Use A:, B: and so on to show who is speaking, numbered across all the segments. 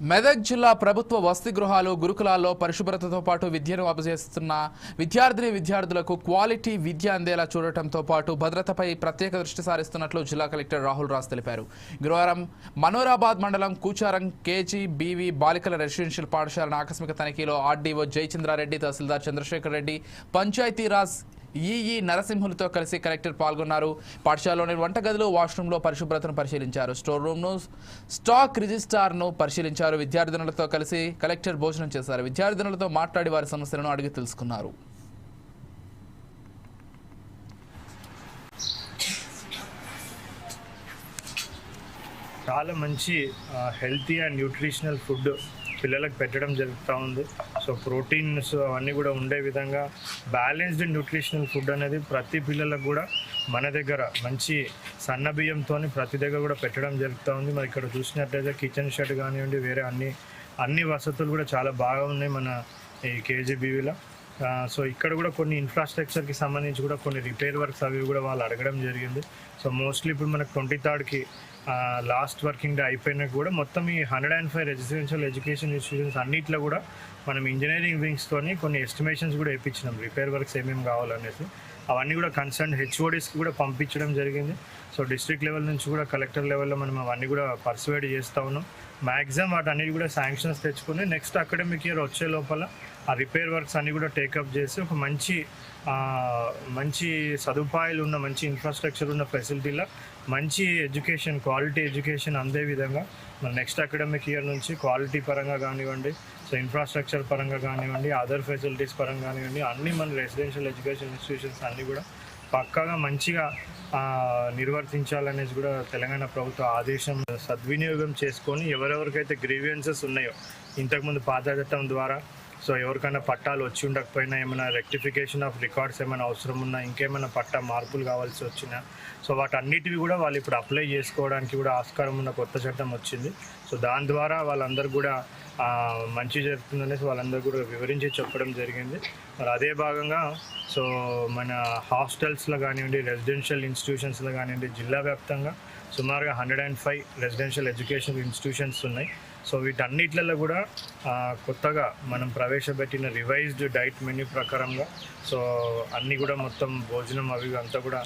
A: మెదక్ జిల్లా ప్రభుత్వ వసతి గృహాలు గురుకులాల్లో పరిశుభ్రతతో పాటు విద్యను అభ్యసిస్తున్న విద్యార్థిని విద్యార్థులకు క్వాలిటీ విద్య అందేలా చూడటంతో పాటు భద్రతపై ప్రత్యేక దృష్టి సారిస్తున్నట్లు జిల్లా కలెక్టర్ రాహుల్ రాజ్ తెలిపారు. గురువారం మనోరాబాద్ మండలం కూచారం కేజీ బీవీ బాలికల రెసిడెన్షియల్ పాఠశాలను ఆకస్మిక తనిఖీలో ఆర్డీఓ జయచంద్రారెడ్డి తహసీల్దార్ చంద్రశేఖర్ రెడ్డి పంచాయతీరాజ్ ఈఈ నరసింహులతో కలిసి కలెక్టర్ పాల్గొన్నారు. పాఠశాలలోని వంటగదిలో వాష్రూమ్లో పరిశుభ్రతను పరిశీలించారు. స్టోర్ రూమ్ను స్టాక్ రిజిస్టార్ను పరిశీలించారు. విద్యార్థినులతో కలిసి కలెక్టర్ భోజనం చేశారు. విద్యార్థినులతో మాట్లాడి వారి సమస్యలను అడిగి తెలుసుకున్నారు.
B: చాలా మంచి హెల్తీ అండ్ న్యూట్రిషనల్ ఫుడ్ పిల్లలకు పెట్టడం జరుగుతూ ఉంది. సో ప్రోటీన్స్ అవన్నీ కూడా ఉండే విధంగా బ్యాలెన్స్డ్ న్యూట్రిషనల్ ఫుడ్ అనేది ప్రతి పిల్లలకు కూడా మన దగ్గర మంచి సన్న బియ్యంతో ప్రతి దగ్గర కూడా పెట్టడం జరుగుతూ ఉంది. మరి ఇక్కడ చూసినట్లయితే కిచెన్ షెడ్ కానివ్వండి వేరే అన్ని అన్ని వసతులు కూడా చాలా బాగా ఉన్నాయి మన ఈ కేజీబీవీలో. సో ఇక్కడ కూడా కొన్ని ఇన్ఫ్రాస్ట్రక్చర్కి సంబంధించి కూడా కొన్ని రిపేర్ వర్క్స్ అవి కూడా వాళ్ళు అడగడం జరిగింది. సో మోస్ట్లీ ఇప్పుడు మనకు ట్వంటీ థర్డ్కి లాస్ట్ వర్కింగ్ డే అయిపోయినా కూడా మొత్తం ఈ hundred and five residential education institutions అన్నిట్లో కూడా మనం ఇంజనీరింగ్ వింగ్స్తోని కొన్ని ఎస్టిమేషన్స్ కూడా వేయించినాం రిపేర్ వర్క్స్ ఏమేమి కావాలనేసి. అవన్నీ కూడా కన్సర్న్ హెచ్ఓడీస్కి కూడా పంపించడం జరిగింది. సో డిస్ట్రిక్ట్ లెవెల్ నుంచి కూడా కలెక్టర్ లెవెల్లో మనం అవన్నీ కూడా పర్సువేడ్ చేస్తూ ఉన్నాం. మ్యాక్సిమం వాటన్నిటి కూడా శాంక్షన్స్ తెచ్చుకొని నెక్స్ట్ అకాడమిక్ ఇయర్ వచ్చే లోపల ఆ రిపేర్ వర్క్స్ అన్ని కూడా టేకప్ చేసి ఒక మంచి మంచి సదుపాయాలు ఉన్న మంచి ఇన్ఫ్రాస్ట్రక్చర్ ఉన్న ఫెసిలిటీలో మంచి ఎడ్యుకేషన్ క్వాలిటీ ఎడ్యుకేషన్ అందే విధంగా మన నెక్స్ట్ అకాడమిక్ ఇయర్ నుంచి క్వాలిటీ పరంగా కానివ్వండి సో ఇన్ఫ్రాస్ట్రక్చర్ పరంగా కానివ్వండి అదర్ ఫెసిలిటీస్ పరంగా కానివ్వండి అన్ని మన రెసిడెన్షియల్ ఎడ్యుకేషన్ ఇన్స్టిట్యూషన్స్ అన్నీ కూడా పక్కాగా మంచిగా నిర్వర్తించాలనేసి కూడా తెలంగాణ ప్రభుత్వ ఆదేశం సద్వినియోగం చేసుకొని ఎవరెవరికైతే గ్రీవియన్సెస్ ఉన్నాయో ఇంతకుముందు పాత చట్టం ద్వారా సో ఎవరికైనా పట్టాలు వచ్చి ఉండకపోయినా ఏమైనా రెక్టిఫికేషన్ ఆఫ్ రికార్డ్స్ ఏమైనా అవసరం ఉన్నా ఇంకేమైనా పట్టా మార్పులు కావాల్సి వచ్చినా సో వాటన్నిటివి కూడా వాళ్ళు ఇప్పుడు అప్లై చేసుకోవడానికి కూడా ఆస్కారం ఉన్న కొత్త చట్టం వచ్చింది. సో దాని ద్వారా వాళ్ళందరూ కూడా మంచి జరుగుతుందనేసి వాళ్ళందరూ కూడా వివరించి చెప్పడం జరిగింది. మరి అదే భాగంగా సో మన హాస్టల్స్లో కానివ్వండి రెసిడెన్షియల్ ఇన్స్టిట్యూషన్స్లో కానివ్వండి జిల్లా వ్యాప్తంగా సుమారుగా hundred and five residential education institutions ఉన్నాయి. సో వీటన్నిట్లలో కూడా కొత్తగా మనం ప్రవేశపెట్టిన రివైజ్డ్ డైట్ మెన్యూ ప్రకారంగా సో అన్నీ కూడా మొత్తం భోజనం అవి అంతా కూడా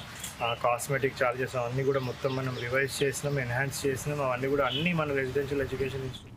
B: కాస్మెటిక్ చార్జెస్ అవన్నీ కూడా మొత్తం మనం రివైజ్ చేసినాం ఎన్హాన్స్ చేసినాం అవన్నీ కూడా అన్నీ మన రెసిడెన్షియల్ ఎడ్యుకేషన్ ఇన్స్టిట్యూట్